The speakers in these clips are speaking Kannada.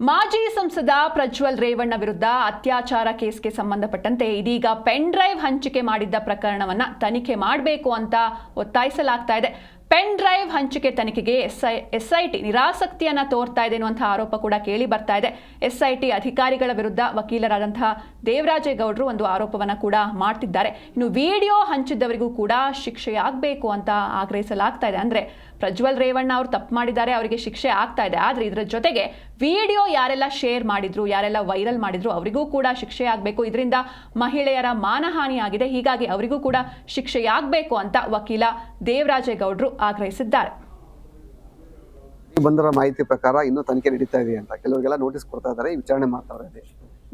ಮಾಜಿ ಸಂಸದ ಪ್ರಜ್ವಲ್ ರೇವಣ್ಣ ವಿರುದ್ಧ ಅತ್ಯಾಚಾರ ಕೇಸ್ಗೆ ಸಂಬಂಧಪಟ್ಟಂತೆ ಇದೀಗ ಪೆನ್ ಡ್ರೈವ್ ಹಂಚಿಕೆ ಮಾಡಿದ್ದ ಪ್ರಕರಣವನ್ನ ತನಿಖೆ ಮಾಡಬೇಕು ಅಂತ ಒತ್ತಾಯಿಸಲಾಗ್ತಾ ಇದೆ. ಪೆನ್ ಡ್ರೈವ್ ಹಂಚಿಕೆ ತನಿಖೆಗೆ ಎಸ್ಐ, ಎಸ್ಐಟಿ ನಿರಾಸಕ್ತಿಯನ್ನು ತೋರ್ತಾ ಇದೆ ಎನ್ನುವಂತಹ ಆರೋಪ ಕೂಡ ಕೇಳಿ ಬರ್ತಾ ಇದೆ. ಎಸ್ಐಟಿ ಅಧಿಕಾರಿಗಳ ವಿರುದ್ಧ ವಕೀಲರಾದಂತಹ ದೇವರಾಜೇಗೌಡರು ಒಂದು ಆರೋಪವನ್ನು ಕೂಡ ಮಾಡ್ತಿದ್ದಾರೆ. ಇನ್ನು ವಿಡಿಯೋ ಹಂಚಿದ್ದವರಿಗೂ ಕೂಡ ಶಿಕ್ಷೆಯಾಗಬೇಕು ಅಂತ ಆಗ್ರಹಿಸಲಾಗ್ತಾ ಇದೆ. ಅಂದರೆ ಪ್ರಜ್ವಲ್ ರೇವಣ್ಣ ಅವರು ತಪ್ಪು ಮಾಡಿದ್ದಾರೆ, ಅವರಿಗೆ ಶಿಕ್ಷೆ ಆಗ್ತಾ ಇದೆ. ಆದರೆ ಇದರ ಜೊತೆಗೆ ವಿಡಿಯೋ ಯಾರೆಲ್ಲ ಶೇರ್ ಮಾಡಿದ್ರು, ಯಾರೆಲ್ಲ ವೈರಲ್ ಮಾಡಿದ್ರು, ಅವರಿಗೂ ಕೂಡ ಶಿಕ್ಷೆ ಆಗಬೇಕು. ಇದರಿಂದ ಮಹಿಳೆಯರ ಮಾನಹಾನಿಯಾಗಿದೆ. ಹೀಗಾಗಿ ಅವರಿಗೂ ಕೂಡ ಶಿಕ್ಷೆಯಾಗಬೇಕು ಅಂತ ವಕೀಲ ದೇವರಾಜೇಗೌಡರು ಆಗ್ರಹಿಸಿದ್ದಾರೆ. ಬಂದಿರೋ ಮಾಹಿತಿ ಪ್ರಕಾರ ಇನ್ನೂ ತನಿಖೆ ನಡೀತಾ ಇದೆ ಅಂತ ಕೆಲವರಿಗೆಲ್ಲ ನೋಟಿಸ್ ಕೊಡ್ತಾ ಇದ್ದಾರೆ ವಿಚಾರಣೆ ಮಾಡ್ತಾ ಇದೆ.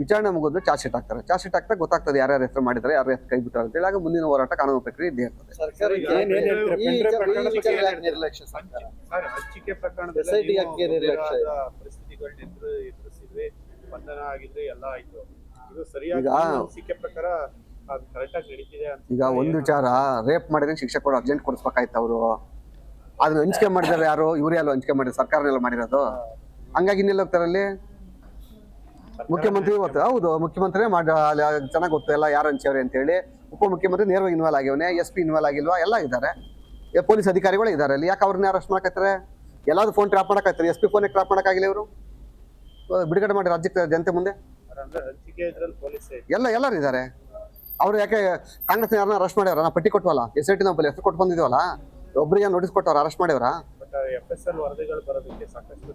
ವಿಚಾರಣೆ ಮುಗಿದ್ರೆ ಚಾರ್ಜ್ ಶೀಟ್ ಹಾಕ್ತಾರೆ. ಚಾರ್ಜ್ ಶೀಟ್ ಹಾಕ್ತಾ ಗೊತ್ತಾಗ್ತದೆ ಯಾರ್ಯಾರು ಹೆಸರು ಮಾಡಿದ್ದಾರೆ ಯಾರ ಹೆಸರು ಕೈ ಬಿಟ್ಟಾರೆ ಅಂತ ಹೇಳಿ ಆಗ ಮುಂದಿನ ಹೋರಾಟ ಕಾನೂನು ಪ್ರಕ್ರಿಯೆ ಇದ್ದೇ ಇರ್ತದೆ. ಇದೆ? ಅಂತ ಈಗ ಒಂದು ವಿಚಾರ ರೇಪ್ ಮಾಡಿದ್ರೆ ಶಿಕ್ಷಕರು ಅರ್ಜೆಂಟ್ ಕೊಡಿಸ್ಬೇಕಾಯ್ತು ಅವರು. ಅದನ್ನ ಹಂಚಿಕೆ ಮಾಡಿದಾರೆ ಯಾರು? ಇವರೇ ಅಲ್ವಾ ಹಂಚಿಕೆ ಮಾಡಿದ್ರು ಸರ್ಕಾರನೆಲ್ಲ ಮಾಡಿರೋದು? ಹಂಗಾಗಿ ಇನ್ನೆಲ್ಲ ಹೋಗ್ತಾರೆ ಅಲ್ಲಿ? ಮುಖ್ಯಮಂತ್ರಿ ಗೊತ್ತು. ಹೌದು, ಮುಖ್ಯಮಂತ್ರಿನೇ ಮಾಡ ಚೆನ್ನಾಗಿ ಗೊತ್ತು. ಎಲ್ಲ ಯಾರು ಹಂಚವ್ರೆ ಅಂತೇಳಿ ಉಪಮುಖ್ಯಮಂತ್ರಿ ನೇರವಾಗಿ ಇನ್ವಾಲ್ವ್ ಆಗಿವನೇ, ಎಸ್ ಪಿ ಇನ್ವಾಲ್ವ್ ಆಗಿಲ್ವಾ? ಎಲ್ಲ ಇದ್ದಾರೆ. ಪೊಲೀಸ್ ಅಧಿಕಾರಿಗಳು ಇದ್ದಾರೆ ಅಲ್ಲಿ ಯಾಕೆ ಅವ್ರನ್ನ ಅರೆಸ್ಟ್ ಮಾಡಕತ್ತಾರೆ ಎಲ್ಲಾದ್ರೂ ಫೋನ್ ಟ್ರಾಪ್ ಮಾಡಕತ್ತಾರೆ ಎಸ್ ಪಿ ಫೋನ್ ಟ್ರಾಪ್ ಮಾಡೋಕ್ಕಾಗಿಲ್ಲ ಇವರು? ಬಿಡುಗಡೆ ಮಾಡಿ ರಾಜ್ಯಕ್ಕೆ ಜನತೆ ಮುಂದೆ? ಎಲ್ಲ, ಎಲ್ಲರೂ ಇದ್ದಾರೆ. ಅವ್ರು ಯಾಕೆ ಕಾಂಗ್ರೆಸ್ ಯಾರನ್ನ ಅರೆಸ್ಟ್ ಮಾಡ್ಯಾರ? ನಾ ಪಟ್ಟಿ ಕೊಟ್ಟವಲ್ಲ ಎಸ್ ಐ ಟಿ ನಾವು ಹೆಸರು ಕೊಟ್ಟು ಬಂದಿದ್ದೀವಲ್ಲ ಒಬ್ಬರಿಗೆ ನೋಟಿಸ್ ಕೊಟ್ಟವ್ರು ಅರೆಸ್ಟ್ ಮಾಡಿದ್ರ ಬಟ್ ಎಫ್ ಎಸ್ ಎಲ್ ವರದಿಗಳು ಬರೋದಕ್ಕೆ ಸಾಕಷ್ಟು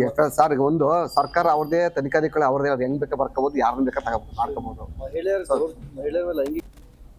ಈಗ ಸರ್ ಒಂದು ಸರ್ಕಾರ ಅವ್ರದೇ ತನಿಖಾಧಿಕಾರಿ ಅವ್ರದೇ ಅವ್ರು ಹೆಂಗ್ ಬೇಕಾ ಬರ್ಕೋಬಹುದು ಯಾರನ್ನ ಬೇಕಾ ತಗೋಬಹುದು ಮಾಡ್ಕೋಬಹುದು ಮಹಿಳೆಯರ ಲೈಂಗಿಕ